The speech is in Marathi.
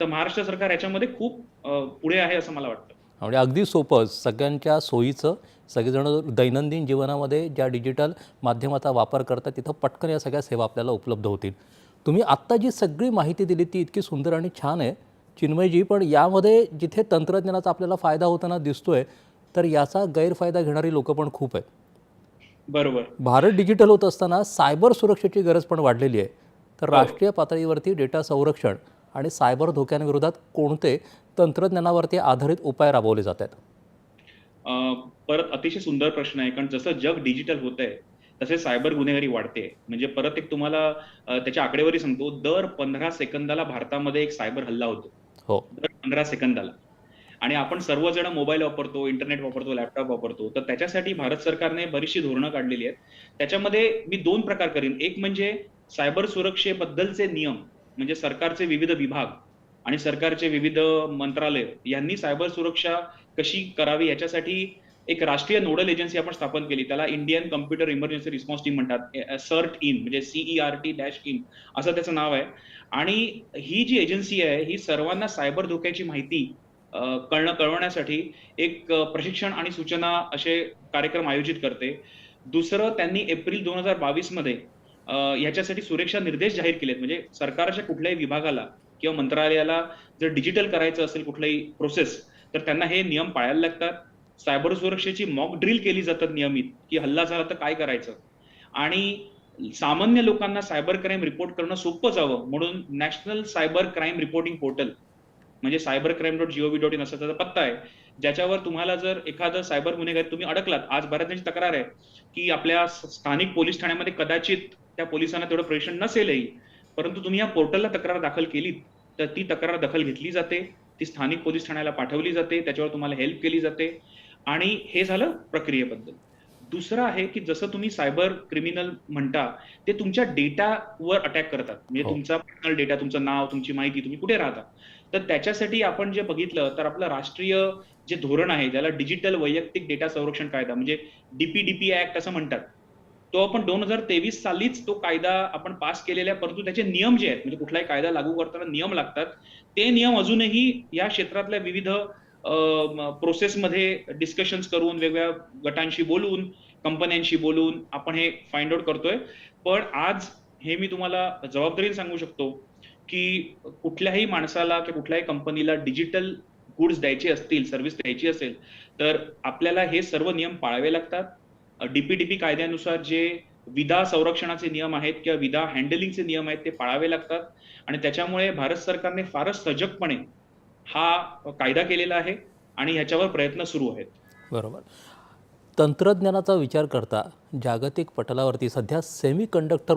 तर महाराष्ट्र सरकार याच्यामध्ये खूप पुढे आहे असं मला वाटतं. म्हणजे अगदी सोपं सगळ्यांच्या सोयीचं सगळेजण दैनंदिन जीवनामध्ये ज्या डिजिटल माध्यमाचा वापर करतात तिथं पटकन या सगळ्या सेवा आपल्याला उपलब्ध होतील. तुम्ही आत्ता जी सगळी माहिती दिली ती इतकी सुंदर आणि छान आहे. चिन्मयजी पण यामध्ये जिथे तंत्रज्ञानाचा आपल्याला फायदा होताना दिसतोय तर याचा गैरफायदा घेणारी लोकं पण खूप आहेत. बरोबर. भारत डिजिटल होत असताना सायबर सुरक्षेची गरज पण वाढलेली आहे. तर राष्ट्रीय पातळीवरती डेटा संरक्षण आणि सायबर धोक्यांविरोधात कोणते तंत्रज्ञानावरती आधारित उपाय राबवले जात आहेत परत अतिशय सुंदर प्रश्न आहे. कारण जसं जग डिजिटल होत आहे तसे सायबर गुन्हेगारी वाढते. म्हणजे परत एक तुम्हाला त्याच्या आकडेवारी सांगतो. दर पंधरा सेकंदाला भारतामध्ये एक सायबर हल्ला होतो. हो. दर पंधरा सेकंदाला. आणि आपण सर्वजण मोबाईल वापरतो इंटरनेट वापरतो लॅपटॉप वापरतो. तर त्याच्यासाठी भारत सरकारने बरीचशी धोरणं काढलेली आहेत. त्याच्यामध्ये मी दोन प्रकार करीन. एक म्हणजे सायबर सुरक्षेबद्दलचे नियम. म्हणजे सरकारचे विविध विभाग आणि सरकारचे विविध मंत्रालय यांनी सायबर सुरक्षा कशी करावी याच्यासाठी एक राष्ट्रीय नोडल एजन्सी आपण स्थापन केली. त्याला Indian computer emergency response team म्हणतात. सर्ट इन म्हणजे C E R T dash in असं त्याचं नाव आहे. आणि ही जी एजन्सी आहे ही सर्वांना सायबर धोक्याची माहिती कळणं कळवण्यासाठी एक प्रशिक्षण आणि सूचना असे कार्यक्रम आयोजित करते. दुसरं त्यांनी एप्रिल दोन हजार बावीसमध्ये याच्यासाठी सुरक्षा निर्देश जाहीर केलेत. म्हणजे सरकारच्या कुठल्याही विभागाला किंवा मंत्रालयाला जर डिजिटल करायचं असेल कुठलाही प्रोसेस तर त्यांना हे नियम पाळायला लागतात. सायबर सुरक्षेची मॉक ड्रिल केली जातात नियमित की हल्ला झाला तर काय करायचं? आणि सामान्य लोकांना सायबर क्राईम रिपोर्ट करणं सोपं जावं म्हणून national cyber crime reporting portal म्हणजे cyber crime dot G O V dot in असा त्याचा पत्ता आहे. ज्याच्यावर तुम्हाला जर एखादं सायबर गुन्हेगारी तुम्ही अडकलात आज बऱ्याच तक्रार आहे की आपल्या स्थानिक पोलीस ठाण्यामध्ये कदाचित त्या पोलिसांना तेवढं प्रेशर नसेलही परंतु तुम्ही या पोर्टलला तक्रार दाखल केलीत तर ती तक्रार दखल घेतली जाते ती स्थानिक पोलीस ठाण्याला पाठवली जाते त्याच्यावर तुम्हाला हेल्प केली जाते आणि हे झालं प्रक्रियेबद्दल. दुसरं आहे की जसं तुम्ही सायबर क्रिमिनल म्हणता ते तुमच्या डेटावर अटॅक करतात. म्हणजे हो. तुमचा पर्सनल डेटा तुमचं नाव तुमची माहिती तुम्ही कुठे राहता? तर त्याच्यासाठी आपण जे बघितलं तर आपलं राष्ट्रीय जे धोरण आहे ज्याला डिजिटल वैयक्तिक डेटा संरक्षण कायदा म्हणजे डीपीडीपी ऍक्ट असं म्हणतात तो आपण दोन हजार तेवीस सालीच तो कायदा आपण पास केलेला आहे परंतु त्याचे नियम जे आहेत म्हणजे कुठलाही कायदा लागू करताना नियम लागतात ते नियम अजूनही या क्षेत्रातल्या विविध प्रोसेसमध्ये डिस्कशन्स करून वेगवेगळ्या गटांशी बोलून कंपन्यांशी बोलून आपण हे फाइंड आउट करतोय. पण आज हे मी तुम्हाला जबाबदारीने सांगू शकतो की कुठल्याही माणसाला किंवा कुठल्याही कंपनीला डिजिटल गुड्स द्यायचे असतील सर्व्हिस द्यायची असेल तर आपल्याला हे सर्व नियम पाळावे लागतात. डीपीडीपी कायद्यानुसार जे विदा संरक्षणाचे नियम आहेत किंवा विदा हँडलिंगचे नियम आहेत ते पाळावे लागतात. आणि त्याच्यामुळे भारत सरकारने फारच सजगपणे हा कायदा केलेला आहे आणि ह्याच्यावर प्रयत्न सुरू आहेत. बरोबर. तंत्रज्ञानाचा विचार करता जागतिक पटलावरती सध्या सेमी कंडक्टर